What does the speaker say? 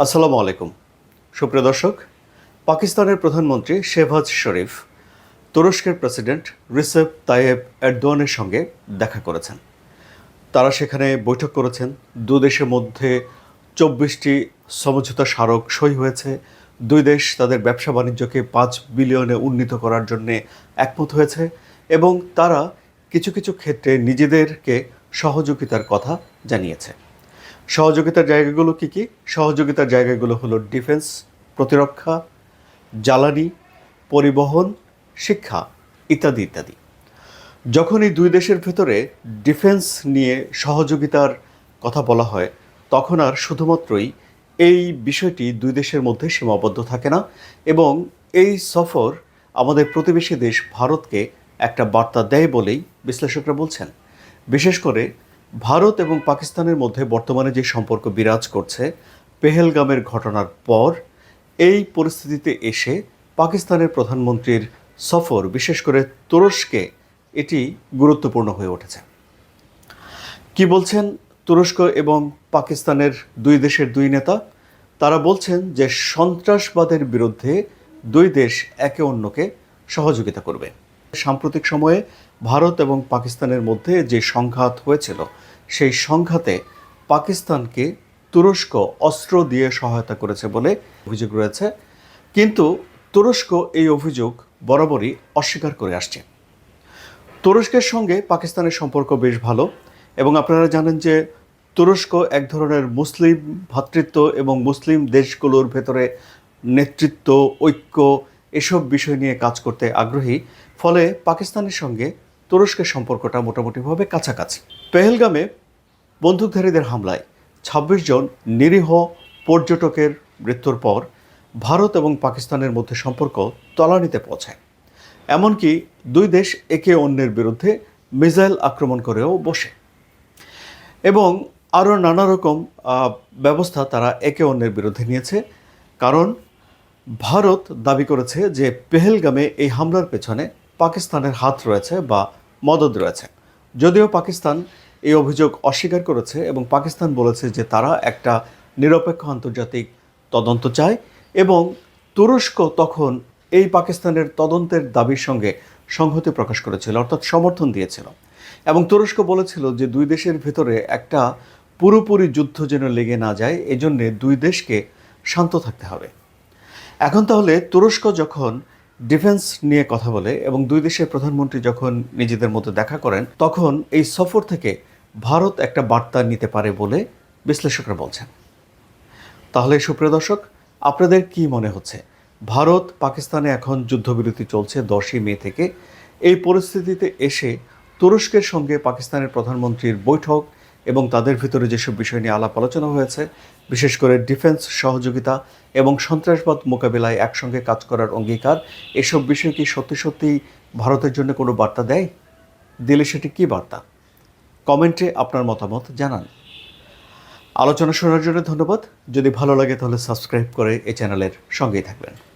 আসসালামু আলাইকুম। সুপ্রিয় দর্শক, পাকিস্তানের প্রধানমন্ত্রী শেহবাজ শরীফ তুরস্কের প্রেসিডেন্ট রিসেপ তাইয়েব এরদোয়ানের সঙ্গে দেখা করেছেন। তারা সেখানে বৈঠক করেছেন। দু দেশের মধ্যে চব্বিশটি সমঝোতা স্মারক সই হয়েছে। দুই দেশ তাদের ব্যবসা বাণিজ্যকে পাঁচ বিলিয়নে উন্নীত করার জন্য একমত হয়েছে এবং তারা কিছু কিছু ক্ষেত্রে নিজেদেরকে সহযোগিতার কথা জানিয়েছে। সহযোগিতার জায়গাগুলো কি কি? সহযোগিতার জায়গাগুলো হলো ডিফেন্স, প্রতিরক্ষা, জ্বালানি, পরিবহন, শিক্ষা ইত্যাদি ইত্যাদি। যখন এই দুই দেশের ভেতরে ডিফেন্স নিয়ে সহযোগিতার কথা বলা হয়, তখন আর শুধুমাত্রই এই বিষয়টি দুই দেশের মধ্যে সীমাবদ্ধ থাকে না এবং এই সফর আমাদের প্রতিবেশী দেশ ভারতকে একটা বার্তা দেয় বলেই বিশ্লেষকরা বলছেন। বিশেষ করে ভারত এবং পাকিস্তানের মধ্যে বর্তমানে যে সম্পর্ক বিরাজ করছে, পেহেলগামের ঘটনার পর এই পরিস্থিতিতে এসে পাকিস্তানের প্রধানমন্ত্রীর সফর, বিশেষ করে তুরস্কে, এটি গুরুত্বপূর্ণ হয়ে উঠেছে। কি বলছেন তুরস্ক এবং পাকিস্তানের দুই দেশের দুই নেতা? তারা বলছেন যে সন্ত্রাসবাদের বিরুদ্ধে দুই দেশ একে অন্যকে সহযোগিতা করবে। সাম্প্রতিক সময়ে ভারত এবং পাকিস্তানের মধ্যে যে সংঘাত হয়েছিল, সেই সংঘাতে পাকিস্তানকে তুরস্ক অস্ত্র দিয়ে সহায়তা করেছে বলে অভিযোগ রয়েছে। কিন্তু তুরস্ক এই অভিযোগ বরাবরই অস্বীকার করে আসছে। তুরস্কের সঙ্গে পাকিস্তানের সম্পর্ক বেশ ভালো এবং আপনারা জানেন যে তুরস্ক এক ধরনের মুসলিম ভ্রাতৃত্ব এবং মুসলিম দেশগুলোর ভেতরে নেতৃত্ব, ঐক্য এসব বিষয় নিয়ে কাজ করতে আগ্রহী, ফলে পাকিস্তানের সঙ্গে তুরস্কের সম্পর্কটা মোটামুটিভাবে কাছাকাছি। পেহেলগামে বন্দুকধারীদের হামলায় ২৬ জন নিরীহ পর্যটকের মৃত্যুর পর ভারত এবং পাকিস্তানের মধ্যে সম্পর্ক তলানিতে পৌঁছায়। এমনকি দুই দেশ একে অন্যের বিরুদ্ধে মিসাইল আক্রমণ করেও বসে। এবং আরও নানা রকম ব্যবস্থা তারা একে অন্যের বিরুদ্ধে নিয়েছে, কারণ ভারত দাবি করেছে যে পেহেলগামে এই হামলার পেছনে পাকিস্তানের হাত রয়েছে বা মদত রয়েছে। যদিও পাকিস্তান এই অভিযোগ অস্বীকার করেছে এবং পাকিস্তান বলেছে যে তারা একটা নিরপেক্ষ আন্তর্জাতিক তদন্ত চায় এবং তুরস্ক তখন এই পাকিস্তানের তদন্তের দাবির সঙ্গে সংহতি প্রকাশ করেছিল, অর্থাৎ সমর্থন দিয়েছিল। এবং তুরস্ক বলেছিল যে দুই দেশের ভেতরে একটা পুরোপুরি যুদ্ধ যেন লেগে না যায়, এজন্যে দুই দেশকে শান্ত থাকতে হবে। এখন তাহলে তুরস্ক যখন ডিফেন্স নিয়ে কথা বলে এবং দুই দেশের প্রধানমন্ত্রী যখন নিজেদের মধ্যে দেখা করেন, তখন এই সফর থেকে ভারত একটা বার্তা নিতে পারে বলে বিশ্লেষকরা বলছেন। তাহলে সুপ্রিয় দর্শক, আপনাদের কি মনে হচ্ছে? ভারত, পাকিস্তানে এখন যুদ্ধবিরতি চলছে দশই মে থেকে। এই পরিস্থিতিতে এসে তুরস্কের সঙ্গে পাকিস্তানের প্রধানমন্ত্রীর বৈঠক এবং তাদের ভিতরে যেসব বিষয় নিয়ে আলাপ আলোচনা হয়েছে, বিশেষ করে ডিফেন্স, সহযোগিতা এবং সন্ত্রাসবাদ মোকাবিলায় একসঙ্গে কাজ করার অঙ্গীকার, এসব বিষয় কি সত্যি সত্যি ভারতের জন্য কোনো বার্তা দেয়? দিলে সেটি কী বার্তা? কমেন্টে আপনার মতামত জানান। আলোচনা শোনার জন্য ধন্যবাদ। যদি ভালো লাগে তাহলে সাবস্ক্রাইব করে এই চ্যানেলের সঙ্গেই থাকবেন।